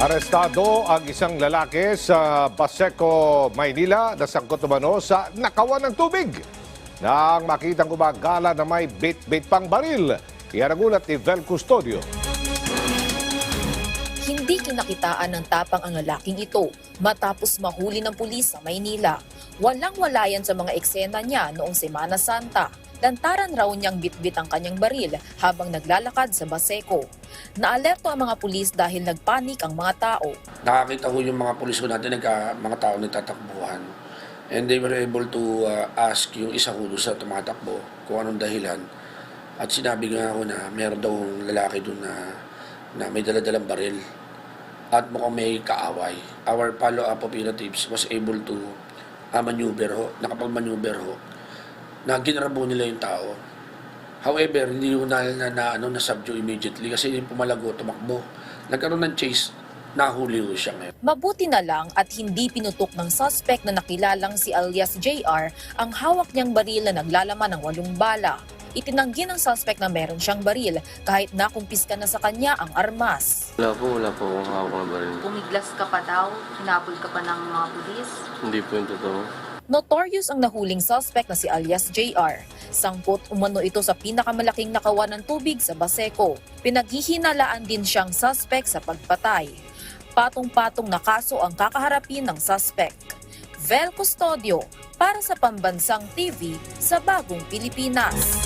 Arestado ang isang lalaki sa Baseco, Maynila na sangkot umano sa nakawan ng tubig. Nang makitang gumagala na may bit-bit pang baril. Yan ang ulat ni Vel Custodio. Hindi kinakitaan ng tapang ang lalaking ito matapos mahuli ng pulis sa Maynila. Walang-wala yan sa mga eksena niya noong Semana Santa. Lantaran raw niyang bitbit ang kanyang baril habang naglalakad sa Baseco. Naalerto ang mga pulis dahil nagpanik ang mga tao. nakakita ko yung mga pulis ko natin, nagka, mga tao nagtatakbuhan. And they were able to uh, ask yung isa ko sa tumatakbo kung anong dahilan. At sinabi nga ako na meron daw lalaki doon na, na may daladalang baril. At mukhang may kaaway. Our follow-up operatives was able to uh, maneuver ho, nakapag-maneuver ho, na ginarabo nila yung tao. However, hindi ko na, na, na, ano, na-subdue immediately kasi pumalago, tumakbo. Nagkaroon ng chase, nahuli ko siya ngayon. Mabuti na lang at hindi pinutok ng suspect na nakilalang si alias JR ang hawak niyang baril na naglalaman ng walong bala. Itinanggi ng suspect na meron siyang baril kahit nakumpiska na sa kanya ang armas. Wala po, wala po akong hawak na baril. Pumiglas ka pa daw, hinabol ka pa ng mga pulis. Hindi po yung totoo. Notorious ang nahuling suspect na si alias JR. Sangkot umano ito sa pinakamalaking nakawan ng tubig sa Baseco. Pinaghihinalaan din siyang suspect sa pagpatay. Patong-patong na kaso ang kakaharapin ng suspect. Vel Custodio para sa Pambansang TV sa Bagong Pilipinas.